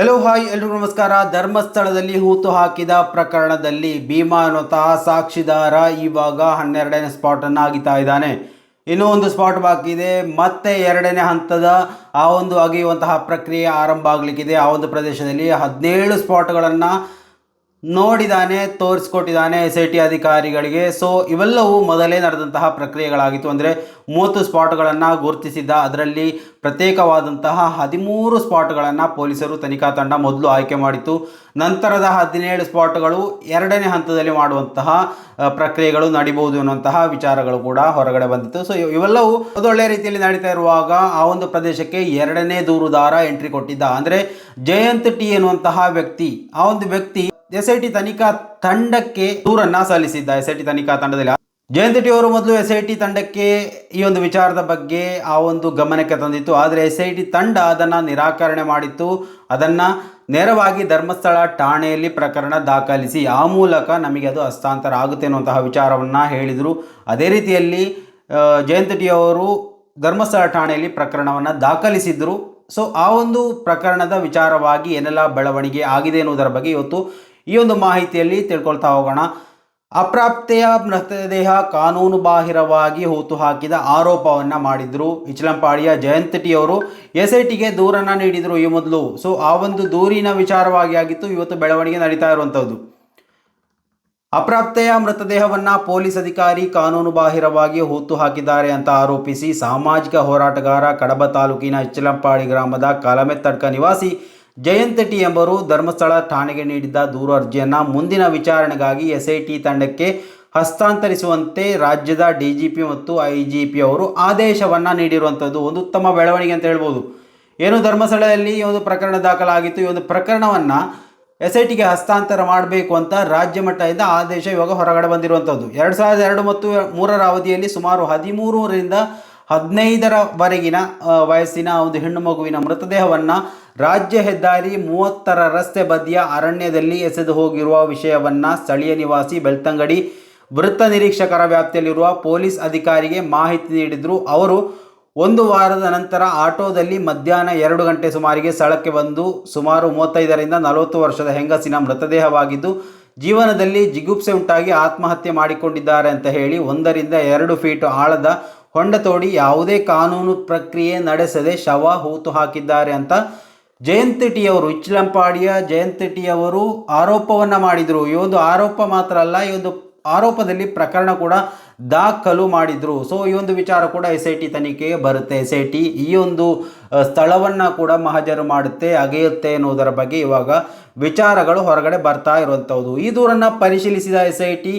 Hello hi ಎಲ್ರಿಗೂ ನಮಸ್ಕಾರ. ಧರ್ಮಸ್ಥಳದಲ್ಲಿ ಹೂತು ಹಾಕಿದ ಪ್ರಕರಣದಲ್ಲಿ ಭೀಮಾ ಸಾಕ್ಷಿದಾರ ಇವಾಗ ಹನ್ನೆರಡನೇ ಸ್ಪಾಟ್ ಅನ್ನು ಆಗಿತಾ ಇದ್ದಾನೆ. ಇನ್ನೂ ಒಂದು ಸ್ಪಾಟ್ ಬಾಕಿ ಇದೆ. ಮತ್ತೆ ಎರಡನೇ ಹಂತದ ಆ ಒಂದು ಅಗೆಯುವಂತಹ ಪ್ರಕ್ರಿಯೆ ಆರಂಭ ಆಗಲಿಕ್ಕಿದೆ. ಆ ಒಂದು ಪ್ರದೇಶದಲ್ಲಿ ಹದಿನೇಳು ಸ್ಪಾಟ್ಗಳನ್ನು ನೋಡಿದಾನೆ ತೋರಿಸ್ಕೊಟ್ಟಿದ್ದಾನೆ ಎಸ್ ಐ ಟಿ ಅಧಿಕಾರಿಗಳಿಗೆ. ಸೊ ಇವೆಲ್ಲವೂ ಮೊದಲೇ ನಡೆದಂತಹ ಪ್ರಕ್ರಿಯೆಗಳಾಗಿತ್ತು. ಅಂದರೆ ಮೂವತ್ತು ಸ್ಪಾಟ್ಗಳನ್ನು ಗುರುತಿಸಿದ್ದ, ಅದರಲ್ಲಿ ಪ್ರತ್ಯೇಕವಾದಂತಹ ಹದಿಮೂರು ಸ್ಪಾಟ್ಗಳನ್ನು ಪೊಲೀಸರು ತನಿಖಾ ತಂಡ ಮೊದಲು ಆಯ್ಕೆ ಮಾಡಿತ್ತು. ನಂತರದ ಹದಿನೇಳು ಸ್ಪಾಟ್ಗಳು ಎರಡನೇ ಹಂತದಲ್ಲಿ ಮಾಡುವಂತಹ ಪ್ರಕ್ರಿಯೆಗಳು ನಡಿಬಹುದು ಅನ್ನುವಂತಹ ವಿಚಾರಗಳು ಕೂಡ ಹೊರಗಡೆ ಬಂದಿತ್ತು. ಸೊ ಇವೆಲ್ಲವೂ ಅದೊಳ್ಳೆ ರೀತಿಯಲ್ಲಿ ನಡೀತಾ ಇರುವಾಗ ಆ ಒಂದು ಪ್ರದೇಶಕ್ಕೆ ಎರಡನೇ ದೂರುದಾರ ಎಂಟ್ರಿ ಕೊಟ್ಟಿದ್ದ. ಅಂದರೆ ಜಯಂತ್ ಟಿ ಎನ್ನುವಂತಹ ವ್ಯಕ್ತಿ, ಆ ಒಂದು ವ್ಯಕ್ತಿ ಎಸ್ ಐ ಟಿ ತನಿಖಾ ತಂಡಕ್ಕೆ ದೂರನ್ನ ಸಲ್ಲಿಸಿದ್ದ ಎಸ್ ಐ ಟಿ ತನಿಖಾ ತಂಡದಲ್ಲಿ. ಜಯಂತ್ ಟಿ ಅವರು ಮೊದಲು ಎಸ್ ಐ ಟಿ ತಂಡಕ್ಕೆ ಈ ಒಂದು ವಿಚಾರದ ಬಗ್ಗೆ ಆ ಒಂದು ಗಮನಕ್ಕೆ ತಂದಿತ್ತು. ಆದರೆ ಎಸ್ ಐ ಟಿ ತಂಡ ಅದನ್ನು ನಿರಾಕರಣೆ ಮಾಡಿತ್ತು. ಅದನ್ನು ನೇರವಾಗಿ ಧರ್ಮಸ್ಥಳ ಠಾಣೆಯಲ್ಲಿ ಪ್ರಕರಣ ದಾಖಲಿಸಿ ಆ ಮೂಲಕ ನಮಗೆ ಅದು ಹಸ್ತಾಂತರ ಆಗುತ್ತೆ ಅನ್ನುವಂತಹ ವಿಚಾರವನ್ನು ಹೇಳಿದರು. ಅದೇ ರೀತಿಯಲ್ಲಿ ಜಯಂತ್ ಟಿ ಅವರು ಧರ್ಮಸ್ಥಳ ಠಾಣೆಯಲ್ಲಿ ಪ್ರಕರಣವನ್ನು ದಾಖಲಿಸಿದ್ದರು ಸೊ, ಆ ಒಂದು ಪ್ರಕರಣದ ವಿಚಾರವಾಗಿ ಏನೆಲ್ಲ ಬೆಳವಣಿಗೆ ಆಗಿದೆ ಎನ್ನುವುದರ ಬಗ್ಗೆ ಇವತ್ತು ಈ ಒಂದು ಮಾಹಿತಿಯಲ್ಲಿ ತಿಳ್ಕೊಳ್ತಾ ಹೋಗೋಣ. ಅಪ್ರಾಪ್ತೆಯ ಮೃತದೇಹ ಕಾನೂನು ಬಾಹಿರವಾಗಿ ಹೂತು ಹಾಕಿದ ಆರೋಪವನ್ನು ಮಾಡಿದ್ರು. ಇಚಲಂಪಾಡಿಯ ಜಯಂತ್ ಟಿ ಅವರು ಎಸ್ ಐ ಟಿಗೆ ದೂರನ್ನು ನೀಡಿದರು ಈ ಮೊದಲು. ಸೊ ಆ ಒಂದು ದೂರಿನ ವಿಚಾರವಾಗಿ ಆಗಿತ್ತು. ಇವತ್ತು ಬೆಳವಣಿಗೆ ನಡೀತಾ ಇರುವಂಥದ್ದು. ಅಪ್ರಾಪ್ತೆಯ ಮೃತದೇಹವನ್ನು ಪೊಲೀಸ್ ಅಧಿಕಾರಿ ಕಾನೂನು ಬಾಹಿರವಾಗಿ ಹೂತು ಹಾಕಿದ್ದಾರೆ ಅಂತ ಆರೋಪಿಸಿ ಸಾಮಾಜಿಕ ಹೋರಾಟಗಾರ ಕಡಬ ತಾಲೂಕಿನ ಇಚ್ಚಲಂಪಾಡಿ ಗ್ರಾಮದ ಕಲಮೆತ್ತಡ್ಕ ನಿವಾಸಿ ಜಯಂತ್ ಟಿ ಎಂಬರು ಧರ್ಮಸ್ಥಳ ಠಾಣೆಗೆ ನೀಡಿದ್ದ ದೂರು ಅರ್ಜಿಯನ್ನು ಮುಂದಿನ ವಿಚಾರಣೆಗಾಗಿ ಎಸ್ಐಟಿ ತಂಡಕ್ಕೆ ಹಸ್ತಾಂತರಿಸುವಂತೆ ರಾಜ್ಯದ ಡಿಜಿಪಿ ಮತ್ತು ಐಜಿಪಿ ಅವರು ಆದೇಶವನ್ನು ನೀಡಿರುವಂಥದ್ದು ಒಂದು ಉತ್ತಮ ಬೆಳವಣಿಗೆ ಅಂತ ಹೇಳ್ಬೋದು. ಏನು ಧರ್ಮಸ್ಥಳದಲ್ಲಿ ಈ ಒಂದು ಪ್ರಕರಣ ದಾಖಲಾಗಿತ್ತು, ಈ ಒಂದು ಪ್ರಕರಣವನ್ನು ಎಸ್ ಐ ಟಿಗೆ ಹಸ್ತಾಂತರ ಮಾಡಬೇಕು ಅಂತ ರಾಜ್ಯ ಮಟ್ಟದಿಂದ ಆದೇಶ ಇವಾಗ ಹೊರಗಡೆ ಬಂದಿರುವಂಥದ್ದು ಎರಡು ಸಾವಿರದ ಎರಡು ಮತ್ತು ಮೂರರ ಅವಧಿಯಲ್ಲಿ ಸುಮಾರು ಹದಿಮೂರರಿಂದ ಹದಿನೈದರವರೆಗಿನ ವಯಸ್ಸಿನ ಒಂದು ಹೆಣ್ಣು ಮಗುವಿನ ಮೃತದೇಹವನ್ನು ರಾಜ್ಯ ಹೆದ್ದಾರಿ ಮೂವತ್ತರ ರಸ್ತೆ ಬದಿಯ ಅರಣ್ಯದಲ್ಲಿ ಎಸೆದು ಹೋಗಿರುವ ವಿಷಯವನ್ನು ಸ್ಥಳೀಯ ನಿವಾಸಿ ಬೆಳ್ತಂಗಡಿ ವೃತ್ತ ನಿರೀಕ್ಷಕರ ವ್ಯಾಪ್ತಿಯಲ್ಲಿರುವ ಪೊಲೀಸ್ ಅಧಿಕಾರಿಗೆ ಮಾಹಿತಿ ನೀಡಿದರು. ಅವರು ಒಂದು ವಾರದ ನಂತರ ಆಟೋದಲ್ಲಿ ಮಧ್ಯಾಹ್ನ ಎರಡು ಗಂಟೆ ಸುಮಾರಿಗೆ ಸ್ಥಳಕ್ಕೆ ಬಂದು ಸುಮಾರು ಮೂವತ್ತೈದರಿಂದ ನಲವತ್ತು ವರ್ಷದ ಹೆಂಗಸಿನ ಮೃತದೇಹವಾಗಿದ್ದು, ಜೀವನದಲ್ಲಿ ಜಿಗುಪ್ಸೆ ಉಂಟಾಗಿ ಆತ್ಮಹತ್ಯೆ ಮಾಡಿಕೊಂಡಿದ್ದಾರೆ ಅಂತ ಹೇಳಿ ಒಂದರಿಂದ ಎರಡು ಫೀಟ್ ಆಳದ ಹೊಂಡ ತೋಡಿ ಯಾವುದೇ ಕಾನೂನು ಪ್ರಕ್ರಿಯೆ ನಡೆಸದೆ ಶವ ಹೂತು ಹಾಕಿದ್ದಾರೆ ಅಂತ ಜಯಂತ್ ಟಿ ಅವರು ಇಚ್ಲಂಪಾಡಿಯ ಜಯಂತ್ ಟಿ ಅವರು ಆರೋಪವನ್ನು ಮಾಡಿದರು. ಒಂದು ಆರೋಪ ಮಾತ್ರ ಅಲ್ಲ, ಈ ಒಂದು ಆರೋಪದಲ್ಲಿ ಪ್ರಕರಣ ಕೂಡ ದಾಖಲು ಮಾಡಿದರು. ಸೊ ಈ ಒಂದು ವಿಚಾರ ಕೂಡ ಎಸ್ ಐ ಟಿ ತನಿಖೆಗೆ ಬರುತ್ತೆ. ಎಸ್ ಐ ಟಿ ಈ ಒಂದು ಸ್ಥಳವನ್ನು ಕೂಡ ಮಹಜರು ಮಾಡುತ್ತೆ, ಅಗೆಯುತ್ತೆ ಎನ್ನುವುದರ ಬಗ್ಗೆ ಇವಾಗ ವಿಚಾರಗಳು ಹೊರಗಡೆ ಬರ್ತಾ ಇರುವಂಥದ್ದು. ಈ ದೂರನ್ನು ಪರಿಶೀಲಿಸಿದ ಎಸ್ ಐ ಟಿ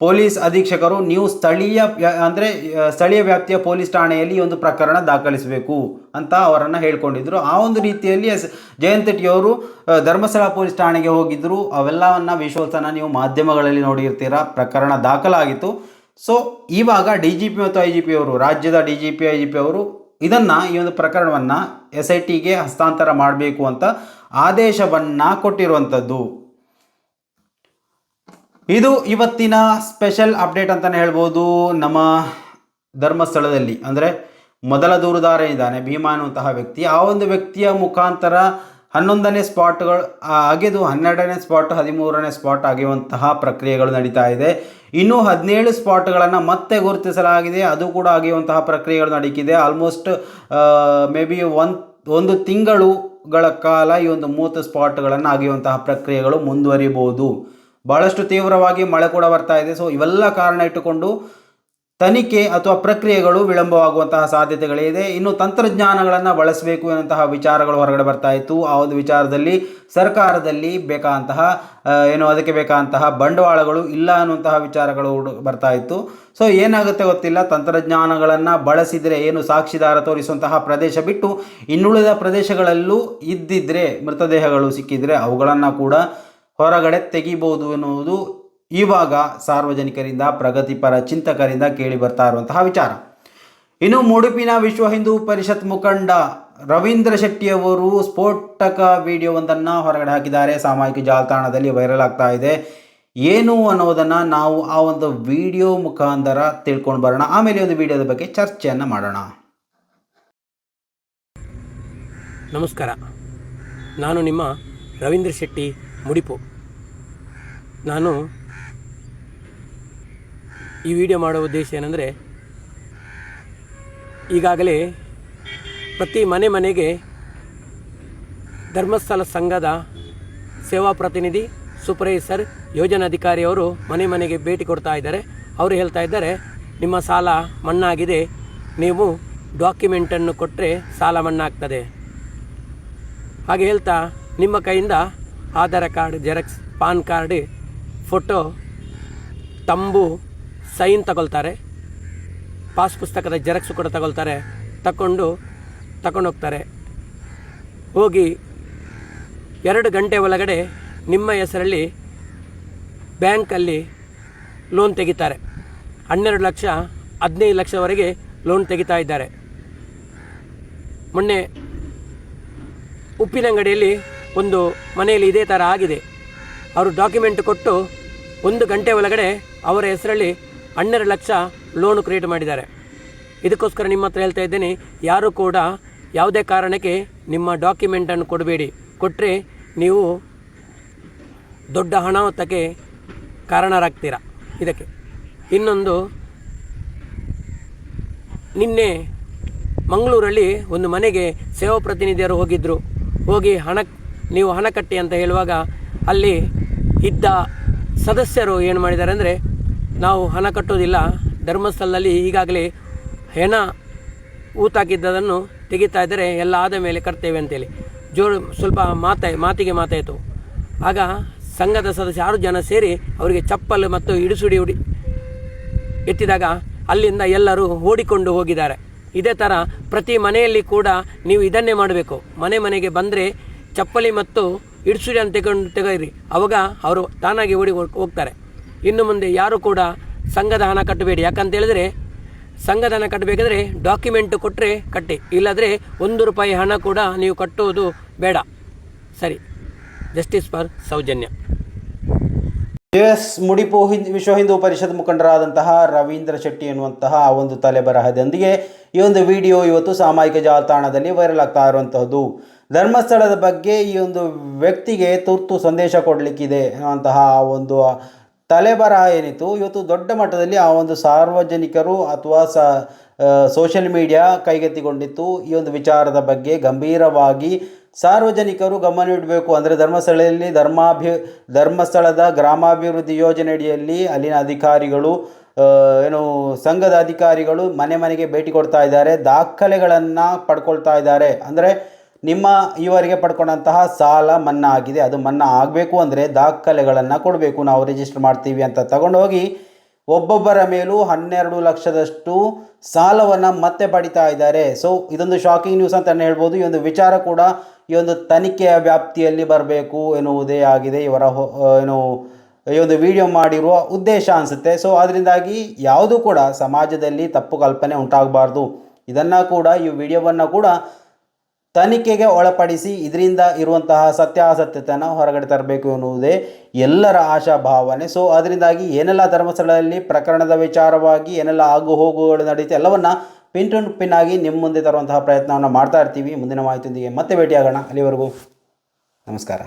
ಪೊಲೀಸ್ ಅಧೀಕ್ಷಕರು ನೀವು ಸ್ಥಳೀಯ ಅಂದರೆ ಸ್ಥಳೀಯ ವ್ಯಾಪ್ತಿಯ ಪೊಲೀಸ್ ಠಾಣೆಯಲ್ಲಿ ಒಂದು ಪ್ರಕರಣ ದಾಖಲಿಸಬೇಕು ಅಂತ ಅವರನ್ನು ಹೇಳ್ಕೊಂಡಿದ್ರು. ಆ ಒಂದು ರೀತಿಯಲ್ಲಿ ಎಸ್, ಜಯಂತ್ ಅವರು ಧರ್ಮಸ್ಥಳ ಪೊಲೀಸ್ ಠಾಣೆಗೆ ಹೋಗಿದ್ದರು ಅವೆಲ್ಲವನ್ನು ವಿಶ್ವಾಸನ ನೀವು ಮಾಧ್ಯಮಗಳಲ್ಲಿ ನೋಡಿರ್ತೀರಾ. ಪ್ರಕರಣ ದಾಖಲಾಗಿತ್ತು. ಸೊ, ಇವಾಗ ಡಿ ಜಿ ಪಿ ಮತ್ತು ಐ ಜಿ ಪಿ ಅವರು ರಾಜ್ಯದ D G P, I G P ಅವರು ಇದನ್ನು, ಈ ಒಂದು ಪ್ರಕರಣವನ್ನು ಎಸ್ ಐ ಟಿಗೆ ಹಸ್ತಾಂತರ ಮಾಡಬೇಕು ಅಂತ ಆದೇಶವನ್ನು ಕೊಟ್ಟಿರುವಂಥದ್ದು. ಇದು ಇವತ್ತಿನ ಸ್ಪೆಷಲ್ ಅಪ್ಡೇಟ್ ಅಂತಲೇ ಹೇಳ್ಬೋದು. ನಮ್ಮ ಧರ್ಮಸ್ಥಳದಲ್ಲಿ, ಅಂದರೆ ಮೊದಲ ದೂರುದಾರ ಇದ್ದಾನೆ ಭೀಮಾ ಅನ್ನುವಂತಹ ವ್ಯಕ್ತಿ. ಆ ಒಂದು ವ್ಯಕ್ತಿಯ ಮುಖಾಂತರ ಹನ್ನೊಂದನೇ ಸ್ಪಾಟ್ಗಳು ಆಗಿದ್ದು ಹನ್ನೆರಡನೇ ಸ್ಪಾಟ್ ಹದಿಮೂರನೇ ಸ್ಪಾಟ್ ಆಗಿರುವಂತಹ ಪ್ರಕ್ರಿಯೆಗಳು ನಡೀತಾ ಇದೆ. ಇನ್ನೂ ಹದಿನೇಳು ಸ್ಪಾಟ್ಗಳನ್ನು ಮತ್ತೆ ಗುರುತಿಸಲಾಗಿದೆ. ಅದು ಕೂಡ ಆಗಿರುವಂತಹ ಪ್ರಕ್ರಿಯೆಗಳು ನಡೀತಿದೆ. ಆಲ್ಮೋಸ್ಟ್ ಮೇ ಬಿ ಒನ್ ಒಂದು ತಿಂಗಳುಗಳ ಕಾಲ ಈ ಒಂದು ಮೂವತ್ತು ಸ್ಪಾಟ್ಗಳನ್ನು ಆಗಿರುವಂತಹ ಪ್ರಕ್ರಿಯೆಗಳು ಮುಂದುವರಿಬಹುದು ಬಹಳಷ್ಟು ತೀವ್ರವಾಗಿ ಮಳೆ ಕೂಡ ಬರ್ತಾ ಇದೆ. ಸೊ ಇವೆಲ್ಲ ಕಾರಣ ಇಟ್ಟುಕೊಂಡು ತನಿಖೆ ಅಥವಾ ಪ್ರಕ್ರಿಯೆಗಳು ವಿಳಂಬವಾಗುವಂತಹ ಸಾಧ್ಯತೆಗಳಿದೆ ಇನ್ನು ತಂತ್ರಜ್ಞಾನಗಳನ್ನು ಬಳಸಬೇಕು ಎನ್ನುವಂತಹ ವಿಚಾರಗಳು ಹೊರಗಡೆ ಬರ್ತಾ ಇತ್ತು. ಆ ಒಂದು ವಿಚಾರದಲ್ಲಿ ಸರ್ಕಾರದಲ್ಲಿ ಬೇಕಾದಂತಹ ಏನು ಅದಕ್ಕೆ ಬೇಕಾದಂತಹ ಬಂಡವಾಳಗಳು ಇಲ್ಲ ಅನ್ನುವಂತಹ ವಿಚಾರಗಳು ಬರ್ತಾ ಇತ್ತು. ಸೊ ಏನಾಗುತ್ತೆ ಗೊತ್ತಿಲ್ಲ. ತಂತ್ರಜ್ಞಾನಗಳನ್ನು ಬಳಸಿದರೆ ಏನು ಸಾಕ್ಷಿದಾರ ತೋರಿಸುವಂತಹ ಪ್ರದೇಶ ಬಿಟ್ಟು ಇನ್ನುಳಿದ ಪ್ರದೇಶಗಳಲ್ಲೂ ಇದ್ದಿದ್ರೆ ಮೃತದೇಹಗಳು ಸಿಕ್ಕಿದರೆ ಅವುಗಳನ್ನು ಕೂಡ ಹೊರಗಡೆ ತೆಗಿಬೋದು ಎನ್ನುವುದು ಇವಾಗ ಸಾರ್ವಜನಿಕರಿಂದ, ಪ್ರಗತಿಪರ ಚಿಂತಕರಿಂದ ಕೇಳಿ ಬರ್ತಾ ಇರುವಂತಹ ವಿಚಾರ. ಇನ್ನು ಮುಡುಪಿನ ವಿಶ್ವ ಹಿಂದೂ ಪರಿಷತ್ ಮುಖಂಡ ರವೀಂದ್ರ ಶೆಟ್ಟಿಯವರು ಸ್ಫೋಟಕ ವಿಡಿಯೋವೊಂದನ್ನು ಹೊರಗಡೆ ಹಾಕಿದ್ದಾರೆ. ಸಾಮಾಜಿಕ ಜಾಲತಾಣದಲ್ಲಿ ವೈರಲ್ ಆಗ್ತಾ ಇದೆ. ಏನು ಅನ್ನೋದನ್ನು ನಾವು ಆ ಒಂದು ವಿಡಿಯೋ ಮುಖಾಂತರ ತಿಳ್ಕೊಂಡು ಬರೋಣ. ಆಮೇಲೆ ಒಂದು ವಿಡಿಯೋದ ಬಗ್ಗೆ ಚರ್ಚೆಯನ್ನು ಮಾಡೋಣ. ನಮಸ್ಕಾರ. ನಾನು ನಿಮ್ಮ ರವೀಂದ್ರ ಶೆಟ್ಟಿ, ಮುಡಿಪು. ನಾನು ಈ ವಿಡಿಯೋ ಮಾಡೋ ಉದ್ದೇಶ ಏನಂದರೆ, ಈಗಾಗಲೇ ಪ್ರತಿ ಮನೆ ಮನೆಗೆ ಧರ್ಮಸ್ಥಳ ಸಂಘದ ಸೇವಾ ಪ್ರತಿನಿಧಿ ಸೂಪರ್ವೈಸರ್ ಯೋಜನಾಧಿಕಾರಿಯವರು ಮನೆ ಮನೆಗೆ ಭೇಟಿ ಕೊಡ್ತಾ ಇದ್ದಾರೆ. ಅವರು ಹೇಳ್ತಾ ಇದ್ದಾರೆ, ನಿಮ್ಮ ಸಾಲ ಮಣ್ಣಾಗಿದೆ ನೀವು ಡಾಕ್ಯುಮೆಂಟನ್ನು ಕೊಟ್ಟರೆ ಸಾಲ ಮಣ್ಣಾಗ್ತದೆ ಹಾಗೆ ಹೇಳ್ತಾ ನಿಮ್ಮ ಕೈಯಿಂದ Aadhaar card xerox pan card photo ತಂಬು sign ತಗೊಳ್ತಾರೆ. ಪಾಸ್ ಪುಸ್ತಕದ ಜೆರಾಕ್ಸು ಕೂಡ ತಗೊಳ್ತಾರೆ. ತಗೊಂಡು ತಗೊಂಡೋಗ್ತಾರೆ ಹೋಗಿ ಎರಡು ಗಂಟೆ ಒಳಗಡೆ ನಿಮ್ಮ ಹೆಸರಲ್ಲಿ ಬ್ಯಾಂಕಲ್ಲಿ ಲೋನ್ ತೆಗಿತಾರೆ. ಹನ್ನೆರಡು ಲಕ್ಷ, ಹದಿನೈದು ಲಕ್ಷವರೆಗೆ ಲೋನ್ ತೆಗಿತಾ ಇದ್ದಾರೆ. ಮೊನ್ನೆ ಉಪ್ಪಿನಂಗಡಿಯಲ್ಲಿ ಒಂದು ಮನೆಯಲ್ಲಿ ಇದೇ ಥರ ಆಗಿದೆ. ಅವರು ಡಾಕ್ಯುಮೆಂಟ್ ಕೊಟ್ಟು ಒಂದು ಗಂಟೆ ಒಳಗಡೆ ಅವರ ಹೆಸರಲ್ಲಿ ಹನ್ನೆರಡು ಲಕ್ಷ ಲೋನು ಕ್ರಿಯೇಟ್ ಮಾಡಿದ್ದಾರೆ. ಇದಕ್ಕೋಸ್ಕರ ನಿಮ್ಮ ಹತ್ರ ಹೇಳ್ತಾ ಇದ್ದೀನಿ, ಯಾರು ಕೂಡ ಯಾವುದೇ ಕಾರಣಕ್ಕೆ ನಿಮ್ಮ ಡಾಕ್ಯುಮೆಂಟನ್ನು ಕೊಡಬೇಡಿ. ಕೊಟ್ಟರೆ ನೀವು ದೊಡ್ಡ ಅನಾಹುತಕ್ಕೆ ಕಾರಣರಾಗ್ತೀರಾ? ಇದಕ್ಕೆ. ಇನ್ನೊಂದು, ನಿನ್ನೆ ಮಂಗಳೂರಲ್ಲಿ ಒಂದು ಮನೆಗೆ ಸೇವಾ ಪ್ರತಿನಿಧಿಯರು ಹೋಗಿದ್ದರು ಹೋಗಿ ಹಣ, ನೀವು ಹಣ ಕಟ್ಟಿ ಅಂತ ಹೇಳುವಾಗ ಅಲ್ಲಿ ಇದ್ದ ಸದಸ್ಯರು ಏನು ಮಾಡಿದ್ದಾರೆ ಅಂದರೆ, ನಾವು ಹಣ ಕಟ್ಟೋದಿಲ್ಲ, ಧರ್ಮಸ್ಥಳದಲ್ಲಿ ಈಗಾಗಲೇ ಹೆಣ ಊತಾಕಿದ್ದದನ್ನು ತೆಗಿತಾ ಇದ್ದರೆ ಎಲ್ಲ ಆದ ಮೇಲೆ ಕಟ್ತೇವೆ ಅಂತೇಳಿ. ಜೋರು ಸ್ವಲ್ಪ ಮಾತ, ಮಾತಿಗೆ ಮಾತಾಯಿತು. ಆಗ ಸಂಘದ ಸದಸ್ಯ ಆರು ಜನ ಸೇರಿ ಅವರಿಗೆ ಚಪ್ಪಲ್ ಮತ್ತು ಇಡಿಸುಡಿ ಉಡಿ ಎತ್ತಿದಾಗ ಅಲ್ಲಿಂದ ಎಲ್ಲರೂ ಓಡಿಕೊಂಡು ಹೋಗಿದ್ದಾರೆ. ಇದೇ ಥರ ಪ್ರತಿ ಮನೆಯಲ್ಲಿ ಕೂಡ ನೀವು ಇದನ್ನೇ ಮಾಡಬೇಕು. ಮನೆ ಮನೆಗೆ ಬಂದರೆ ಚಪ್ಪಲಿ ಮತ್ತು ಇಡ್ಸುಡಿ ಅಂತ ತೆಗೊಂಡು ತೆಗೀರಿ. ಅವಾಗ ಅವರು ತಾನಾಗಿ ಓಡಿ ಹೋಗ್ತಾರೆ. ಇನ್ನು ಮುಂದೆ ಯಾರು ಕೂಡ ಸಂಘದ ಹಣ ಕಟ್ಟಬೇಡಿ. ಯಾಕಂತ ಹೇಳಿದ್ರೆ ಸಂಘದ ಹಣ ಕಟ್ಟಬೇಕಾದ್ರೆ ಡಾಕ್ಯುಮೆಂಟ್ ಕೊಟ್ಟರೆ ಕಟ್ಟಿ. ಇಲ್ಲಾದರೆ ಒಂದು ರೂಪಾಯಿ ಹಣ ಕೂಡ ನೀವು ಕಟ್ಟುವುದು ಬೇಡ. ಸರಿ. Justice for Soujanya. ಎಸ್ ಮುಡಿಪು ಹಿಂದ್ ವಿಶ್ವ ಹಿಂದೂ ಪರಿಷತ್ ಮುಖಂಡರಾದಂತಹ ರವೀಂದ್ರ ಶೆಟ್ಟಿ ಎನ್ನುವಂತಹ ಒಂದು ತಲೆಬರಹದೊಂದಿಗೆ ಈ ಒಂದು ವಿಡಿಯೋ ಇವತ್ತು ಸಾಮಾಜಿಕ ಜಾಲತಾಣದಲ್ಲಿ ವೈರಲ್ ಆಗ್ತಾ ಇರುವಂತಹದ್ದು. ಧರ್ಮಸ್ಥಳದ ಬಗ್ಗೆ ಈ ಒಂದು ವ್ಯಕ್ತಿಗೆ ತುರ್ತು ಸಂದೇಶ ಕೊಡಲಿಕ್ಕಿದೆ ಅನ್ನುವಂತಹ ಒಂದು ತಲೆಬರಹ ಏನಿತ್ತು. ಇವತ್ತು ದೊಡ್ಡ ಮಟ್ಟದಲ್ಲಿ ಆ ಒಂದು ಸಾರ್ವಜನಿಕರು ಅಥವಾ ಸ ಸೋಷಿಯಲ್ ಮೀಡಿಯಾ ಕೈಗೆತ್ತಿಕೊಂಡಿತ್ತು. ಈ ಒಂದು ವಿಚಾರದ ಬಗ್ಗೆ ಗಂಭೀರವಾಗಿ ಸಾರ್ವಜನಿಕರು ಗಮನ ಇಡಬೇಕು. ಅಂದರೆ ಧರ್ಮಸ್ಥಳದಲ್ಲಿ ಧರ್ಮಾಭಿ, ಧರ್ಮಸ್ಥಳದ ಗ್ರಾಮಾಭಿವೃದ್ಧಿ ಯೋಜನೆಯಡಿಯಲ್ಲಿ ಅಲ್ಲಿನ ಅಧಿಕಾರಿಗಳು ಏನು, ಸಂಘದ ಅಧಿಕಾರಿಗಳು ಮನೆ ಮನೆಗೆ ಭೇಟಿ ಕೊಡ್ತಾ ಇದ್ದಾರೆ. ದಾಖಲೆಗಳನ್ನು ಪಡ್ಕೊಳ್ತಾ ಇದ್ದಾರೆ. ಅಂದರೆ ನಿಮ್ಮ ಈವರೆಗೆ ಪಡ್ಕೊಂಡಂತಹ ಸಾಲ ಮನ್ನಾ ಆಗಿದೆ ಅದು ಮನ್ನಾ ಆಗಬೇಕು ಅಂದರೆ ದಾಖಲೆಗಳನ್ನು ಕೊಡಬೇಕು. ನಾವು ರಿಜಿಸ್ಟರ್ ಮಾಡ್ತೀವಿ ಅಂತ ತಗೊಂಡೋಗಿ ಒಬ್ಬೊಬ್ಬರ ಮೇಲೂ ಹನ್ನೆರಡು ಲಕ್ಷದಷ್ಟು ಸಾಲವನ್ನು ಮತ್ತೆ ಪಡಿತಾ ಇದ್ದಾರೆ. ಸೊ ಇದೊಂದು ಶಾಕಿಂಗ್ ನ್ಯೂಸ್ ಅಂತಲೇ ಹೇಳ್ಬೋದು. ಈ ಒಂದು ವಿಚಾರ ಕೂಡ ಈ ಒಂದು ತನಿಖೆಯ ವ್ಯಾಪ್ತಿಯಲ್ಲಿ ಬರಬೇಕು ಎನ್ನುವುದೇ ಆಗಿದೆ. ಇವರ ಏನು, ಈ ಒಂದು ವಿಡಿಯೋ ಮಾಡಿರುವ ಉದ್ದೇಶ ಅನಿಸುತ್ತೆ. ಸೊ ಅದರಿಂದಾಗಿ ಯಾವುದು ಕೂಡ ಸಮಾಜದಲ್ಲಿ ತಪ್ಪು ಕಲ್ಪನೆ ಉಂಟಾಗಬಾರ್ದು. ಇದನ್ನು ಕೂಡ, ಈ ವಿಡಿಯೋವನ್ನು ಕೂಡ ತನಿಖೆಗೆ ಒಳಪಡಿಸಿ ಇದರಿಂದ ಇರುವಂತಹ ಸತ್ಯಾಸತ್ಯತೆಯನ್ನು ಹೊರಗಡೆ ತರಬೇಕು ಎನ್ನುವುದೇ ಎಲ್ಲರ ಆಶಾ ಭಾವನೆ ಸೊ ಅದರಿಂದಾಗಿ ಏನೆಲ್ಲ ಧರ್ಮಸ್ಥಳದಲ್ಲಿ ಪ್ರಕರಣದ ವಿಚಾರವಾಗಿ, ಏನೆಲ್ಲ ಆಗು ಹೋಗುಗಳು ನಡೆಯುತ್ತೆ ಎಲ್ಲವನ್ನು ಪಿನ್ ಟು ಪಿನ್ ಆಗಿ ನಿಮ್ಮ ಮುಂದೆ ತರುವಂತಹ ಪ್ರಯತ್ನವನ್ನು ಮಾಡ್ತಾ ಇರ್ತೀವಿ. ಮುಂದಿನ ಮಾಹಿತಿಯೊಂದಿಗೆ ಮತ್ತೆ ಭೇಟಿಯಾಗೋಣ. ಅಲ್ಲಿವರೆಗೂ ನಮಸ್ಕಾರ.